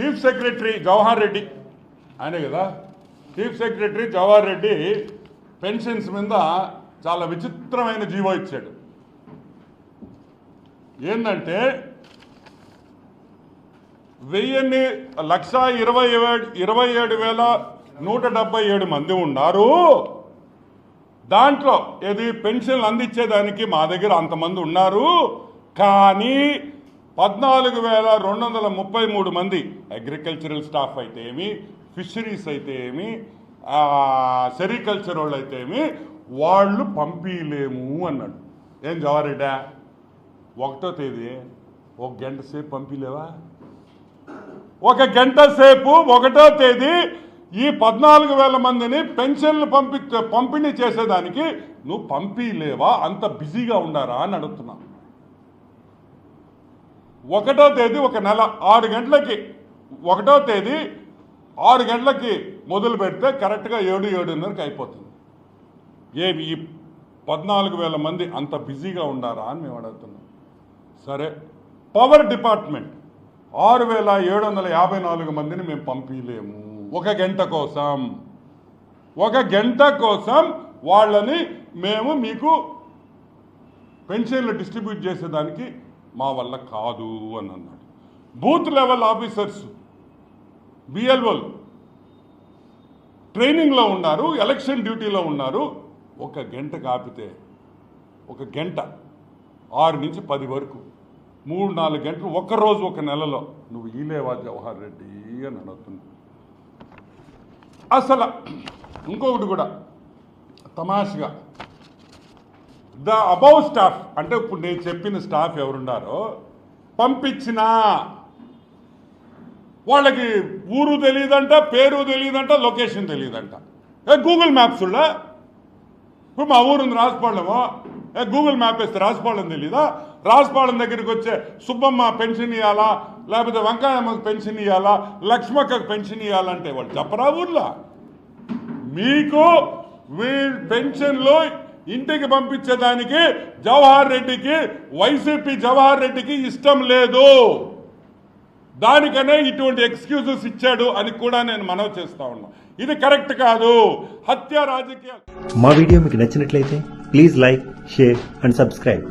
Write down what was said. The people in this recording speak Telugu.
Chief secretary Jawahar Reddy. ఆయనే కదా? Chief secretary Jawahar Reddy pensions మీద చాలా విచిత్రమైన జీవో ఇచ్చాడు. ఏంటంటే వెయ్యిన్ని లక్ష ఇరవై ఏడు ఇరవై ఏడు వేల నూట డెబ్బై ఏడు మంది ఉన్నారు. దాంట్లో ఏది పెన్షన్లు అందించేదానికి మా దగ్గర అంతమంది ఉన్నారు. కానీ పద్నాలుగు వేల రెండు వందల ముప్పై మూడు మంది అగ్రికల్చరల్ స్టాఫ్ అయితే ఏమి ఫిషరీస్ అయితే ఏమి సెరికల్చర్ వాళ్ళు అయితే ఏమి వాళ్ళు పంపించలేము అన్నాడు. ఏం జవారెడ్డా ఒకటో తేదీ ఒక గంట సేపు పంపిలేవా? ఒక గంట సేపు ఒకటో తేదీ ఈ పద్నాలుగు వేల మందిని పెన్షన్లు పంపి పంపిణీ చేసేదానికి నువ్వు పంపిలేవా? అంత బిజీగా ఉండారా అని అడుగుతున్నాను ఒకటో తేదీ ఒక నెల ఆరు గంటలకి. ఒకటో తేదీ ఆరు గంటలకి మొదలు పెడితే కరెక్ట్గా ఏడు ఏడున్నరకి అయిపోతుంది. ఏమి ఈ పద్నాలుగు వేల మంది అంత బిజీగా ఉండారా అని మేము అడుగుతున్నాం. సరే పవర్ డిపార్ట్మెంట్ ఆరు వేల ఏడు వందల యాభై నాలుగు మందిని మేము పంపించలేము ఒక గంట కోసం. ఒక గంట కోసం వాళ్ళని మేము మీకు పెన్షన్లు డిస్ట్రిబ్యూట్ చేసేదానికి మా వల్ల కాదు అని అన్నాడు. బూత్ లెవెల్ ఆఫీసర్స్ బిఎల్ఓలు ట్రైనింగ్లో ఉన్నారు ఎలక్షన్ డ్యూటీలో ఉన్నారు. ఒక గంట కాపితే ఒక గంట ఆరు నుంచి పది వరకు మూడు నాలుగు గంటలు ఒక్క రోజు ఒక నెలలో. నువ్వు ఈలేవా జవహర్ రెడ్డి అని అడుగుతున్నా అసలు ఇంకొకటి కూడా తమాషగా ద అబౌవ్ స్టాఫ్ అంటే ఇప్పుడు నేను చెప్పిన స్టాఫ్ ఎవరున్నారో పంపించినా వాళ్ళకి ఊరు తెలియదంట పేరు తెలియదంట లొకేషన్ తెలియదంట ఏ గూగుల్ మ్యాప్స్ ఉళ్ళా ఇప్పుడు మా ఊరుంది రాజపాళ్ళము. ఏ గూగుల్ మ్యాప్ వేస్తే రాజపాళెం తెలీదా? రాజపాళెం దగ్గరికి వచ్చే సుబ్బమ్మ పెన్షన్ ఇవ్వాలా లేకపోతే వెంకయ్యమ్మకి పెన్షన్ ఇవ్వాలా లక్ష్మక్కకు పెన్షన్ ఇవ్వాలంటే వాళ్ళు చెప్పరా ఊర్లో? మీకు వీళ్ళ పెన్షన్లో ఇంటికి పంపించేదానికి జవహర్ రెడ్డికి వైసీపీ జవహర్ రెడ్డికి ఇష్టం లేదు. దానికనే ఇటువంటి ఎక్స్క్యూజెస్ ఇచ్చాడు అని కూడా నేను మనవి చేస్తా ఉన్నా. ఇది కరెక్ట్ కాదు. హత్య రాజకీయాలు మా వీడియో మీకు నచ్చినట్లయితే please like share and subscribe.